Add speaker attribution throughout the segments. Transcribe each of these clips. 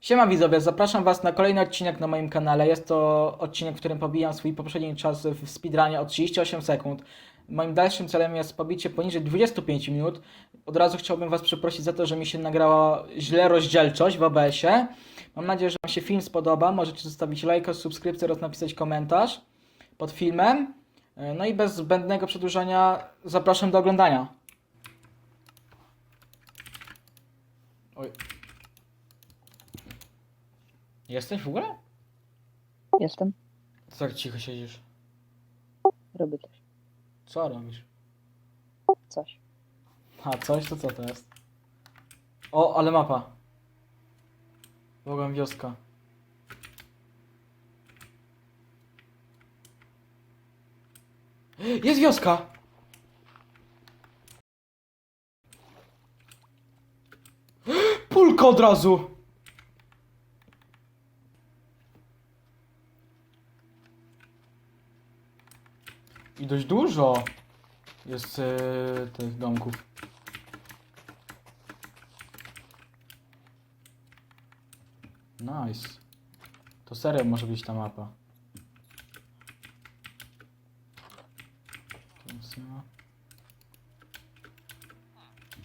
Speaker 1: Siema widzowie, zapraszam was na kolejny odcinek na moim kanale. Jest to odcinek, w którym pobijam swój poprzedni czas w speedrunie o 38 sekund. Moim dalszym celem jest pobicie poniżej 25 minut. Od razu chciałbym was przeprosić za to, że mi się nagrała źle rozdzielczość w OBS-ie. Mam nadzieję, że wam się film spodoba. Możecie zostawić lajka, subskrypcję oraz napisać komentarz pod filmem. No i bez zbędnego przedłużania zapraszam do oglądania. Oj. Jesteś w ogóle?
Speaker 2: Jestem.
Speaker 1: Co tak cicho siedzisz?
Speaker 2: Robię coś.
Speaker 1: Co robisz?
Speaker 2: Coś.
Speaker 1: A, coś to co to jest? O, ale mapa. Bogam wioska. Jest wioska! Pulka od razu! Dość dużo jest e, tych domków. Nice. To serio może być ta mapa.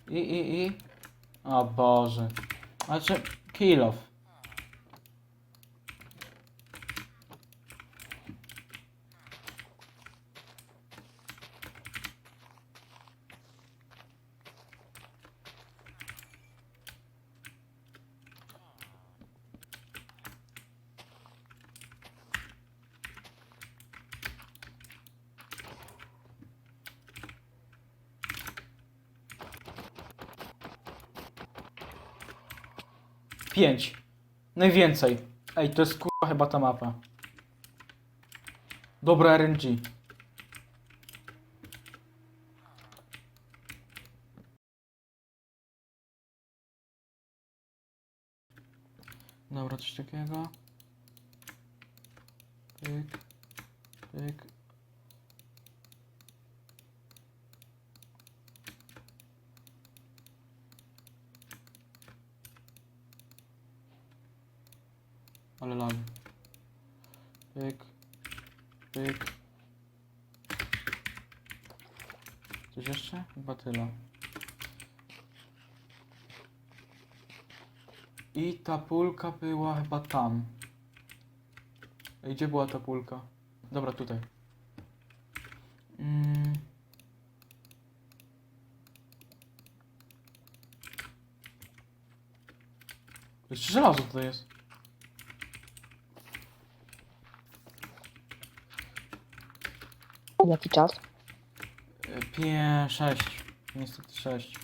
Speaker 1: I, i, i. O Boże. Znaczy, kill off. Pięć. Najwięcej. Ej, to jest kurwa chyba ta mapa. Dobra RNG. Dobra, coś takiego. Pyk. Pyk. Ale lag. Pyk. Pyk. Coś jeszcze? Chyba tyle. I ta pulka była chyba tam. Gdzie była ta pulka? Dobra, tutaj. Mm. Jeszcze żelazo tutaj jest.
Speaker 2: Jaki czas?
Speaker 1: 5, 6. Niestety 6.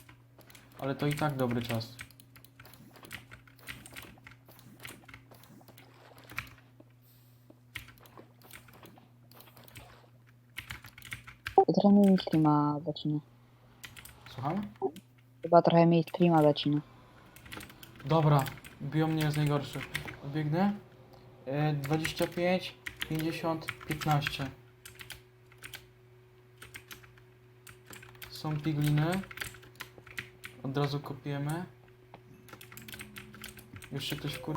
Speaker 1: Ale to i tak dobry czas.
Speaker 2: Trochę mniej streama zacina.
Speaker 1: Słucham?
Speaker 2: Chyba trochę mniej streama zacina.
Speaker 1: Dobra, biją mnie jest najgorszy. Odbiegnę. E, 25, 50, 15. Są pigliny. Od razu kopiemy. Jeszcze ktoś kur...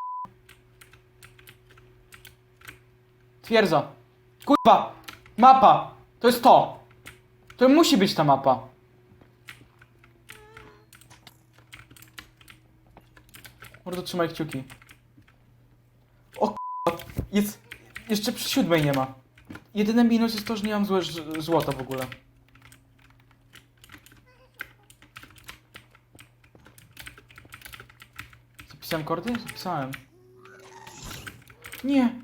Speaker 1: Twierdza! Kurwa! Mapa! To jest to! To musi być ta mapa. Mordo, trzymaj kciuki. O k***a, jest... Jeszcze przy siódmej nie ma. Jedyny minus jest to, że nie mam złe złota w ogóle. Zapisałem kordy? Zapisałem. Nie!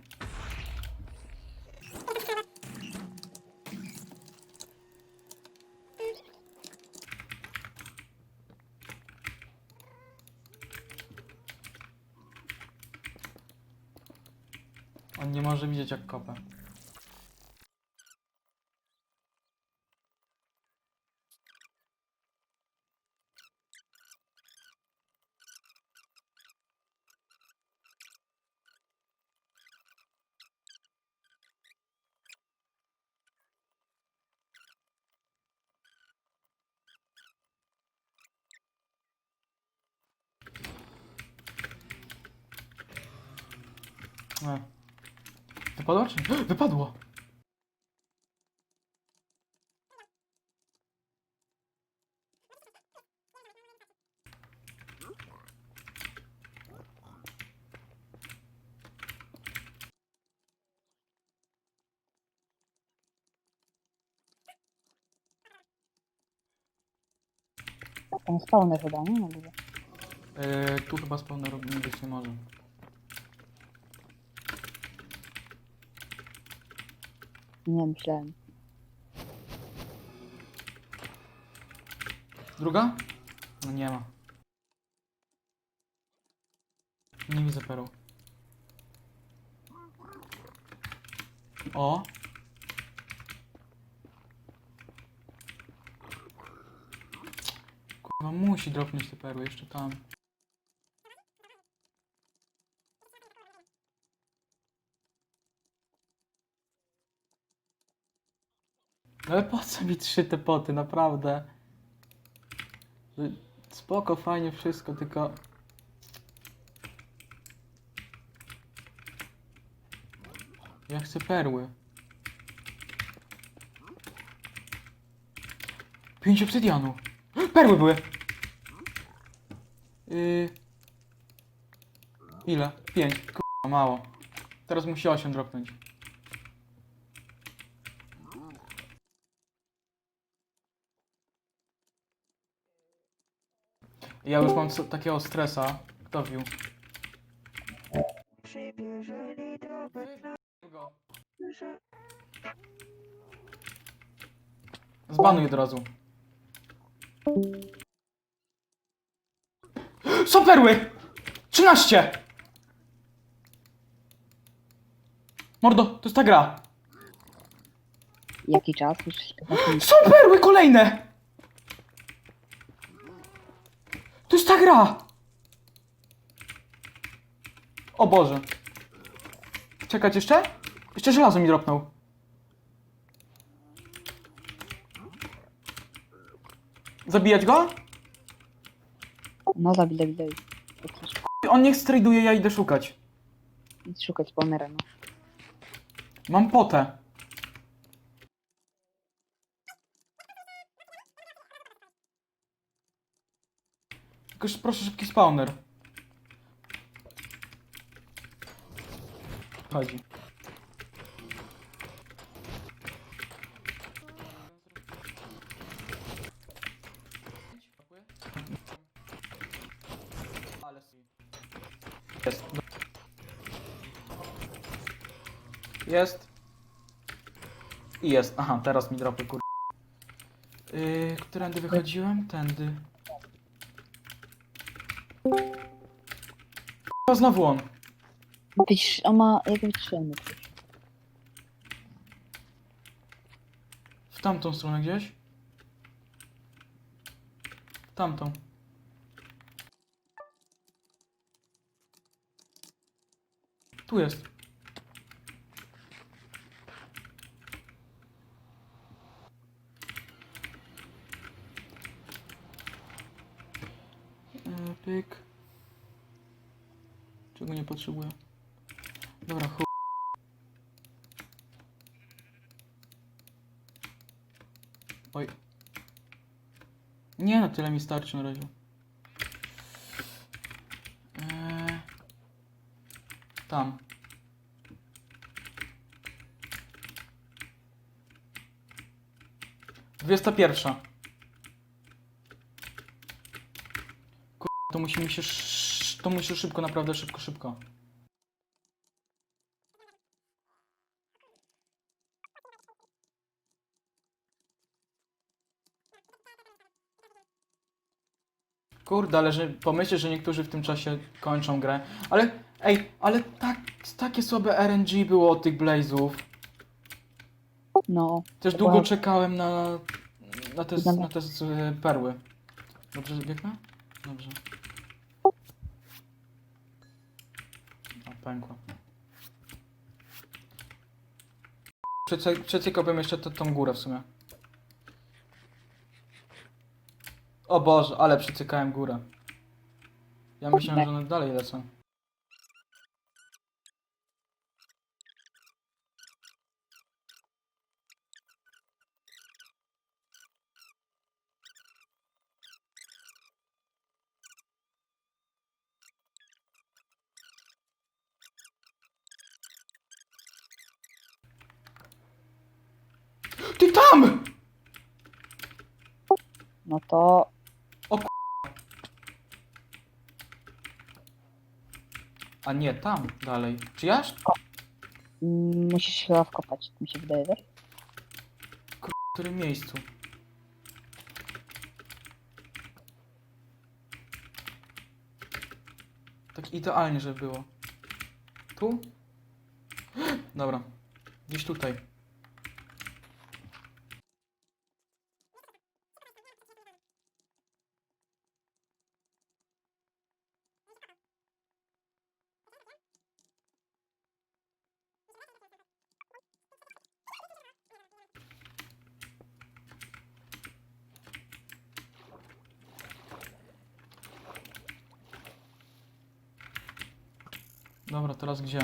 Speaker 1: On nie może widzieć jak kopę. E. Wypadło czy nie? Wypadło!
Speaker 2: Tam spawner chyba, nie? Na górze.
Speaker 1: Yy, tu chyba spawner nie być nie może.
Speaker 2: Nie, myślałem.
Speaker 1: Druga? No nie ma. Nie widzę perł. O! Kurwa, musi dropnąć te perły jeszcze tam. Ale po co mi trzy te poty, naprawdę? Spoko, fajnie wszystko, tylko... Ja chcę perły. Pięć obsydianu. Perły były! Yy... Ile? Pięć. Kurwa, mało. Teraz musi osiem dropnąć. Ja już mam takiego stresa. Kto wił? Zbanuj od razu. Są perły! 13! Mordo, to jest ta gra.
Speaker 2: Jaki czas? Już taki...
Speaker 1: Są perły kolejne! To jest ta gra! O Boże. Czekać jeszcze? Jeszcze żelazo mi dropnął. Zabijać go?
Speaker 2: No zabij, zabij, zabij.
Speaker 1: On niech strajduje, ja idę szukać.
Speaker 2: Idź szukać spawnera, no.
Speaker 1: Mam potę. Tylko sz- proszę szybki spawner. Chodzi. Jest. Jest. I jest. Aha, teraz mi dropy kur... Yy, którędy wychodziłem? Tędy. Chyba znowu on.
Speaker 2: Widzisz, on ma jakby strzelny.
Speaker 1: W tamtą stronę gdzieś? W tamtą. Tu jest. Pyk. Czego nie potrzebuję? Dobra, chuj. Oj. Nie, no tyle mi starczy na razie. Eee, tam. Dwudziesta pierwsza. Kur... To musi mi się... sz- To musi szybko, naprawdę szybko, szybko. Kurde, ale że pomyślcie, że niektórzy w tym czasie kończą grę. Ale, ej, ale tak, takie słabe RNG było od tych Blazów.
Speaker 2: No.
Speaker 1: Też
Speaker 2: Wow.
Speaker 1: długo czekałem na, na te, na te e, perły. Dobrze biegnę? Dobrze. Przecie- Przeciekałbym jeszcze tą górę w sumie. O Boże, ale przeciekałem górę. Ja myślałem, że one dalej lecą. Ty tam!
Speaker 2: No to
Speaker 1: A nie, tam dalej. Czy jaż?
Speaker 2: mm, musisz się chyba wkopać, mi się wydaje, wiesz?
Speaker 1: W którym miejscu? Tak idealnie, żeby było. Tu? Dobra. Gdzieś tutaj. Dobra, teraz gdzie?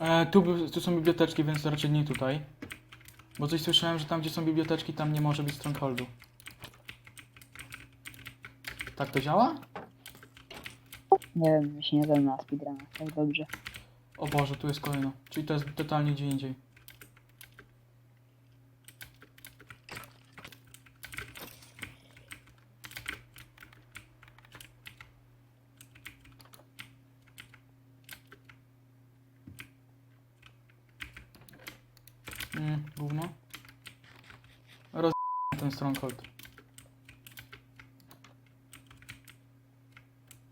Speaker 1: E, tu, by- tu są biblioteczki, więc raczej nie tutaj. Bo coś słyszałem, że tam gdzie są biblioteczki, tam nie może być strongholdu. Tak to działa?
Speaker 2: Nie wiem, mi się nie znam na speedrunach, tak dobrze.
Speaker 1: O Boże, tu jest kolejno. Czyli to jest totalnie gdzie indziej.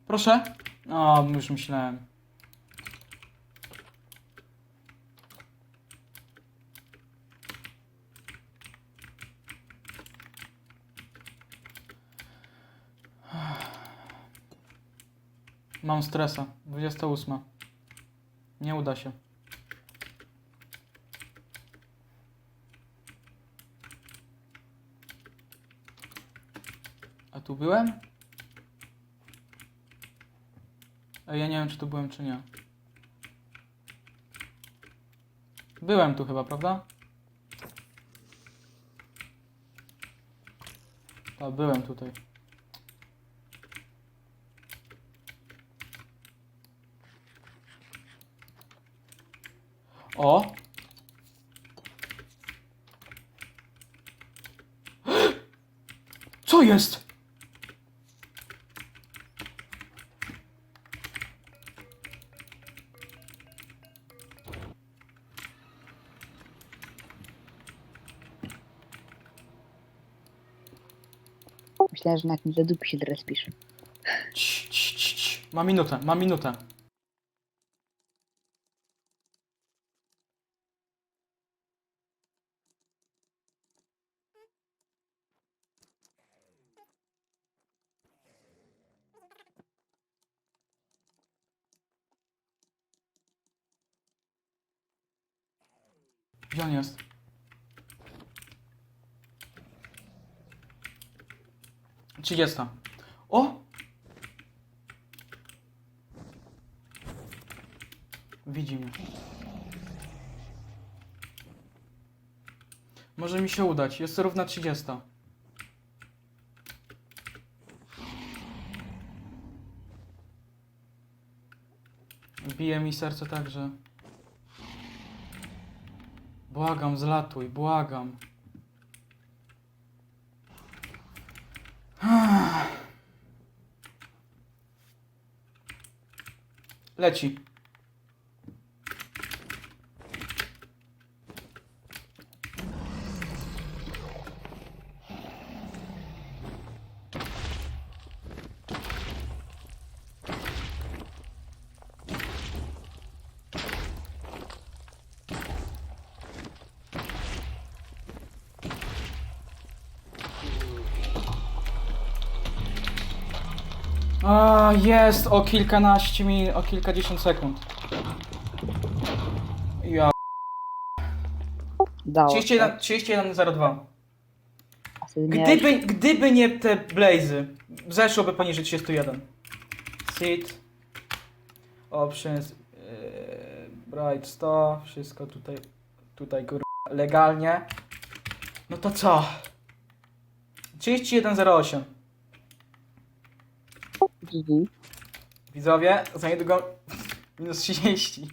Speaker 1: Proszę? O, już myślałem. Mam stresa. 28. Nie uda się. A tu byłem? Ja nie wiem, czy tu byłem, czy nie. Byłem tu chyba, prawda? A, byłem tutaj. O! Co jest?
Speaker 2: Myślałem, że na jakimś zadupi się teraz pisze.
Speaker 1: Cii, minutę, minutę. Gdzie on jest? Trzydziesta. O! Widzi mnie. Może mi się udać. Jest równa 30. Bije mi serce tak, że... Błagam, zlatuj, błagam. Leci. A, jest o kilkanaście min, o kilkadziesiąt sekund. Ja.
Speaker 2: Dało.
Speaker 1: 31, 31.02.
Speaker 2: A sobie miałeś-
Speaker 1: Gdyby, gdyby nie te blazy, zeszłoby poniżej 31. Seed. Options. Yy, bright 100. Wszystko tutaj, tutaj kur... legalnie. No to co? 31.08.
Speaker 2: GG.
Speaker 1: Widzowie, za niedługo minus 30.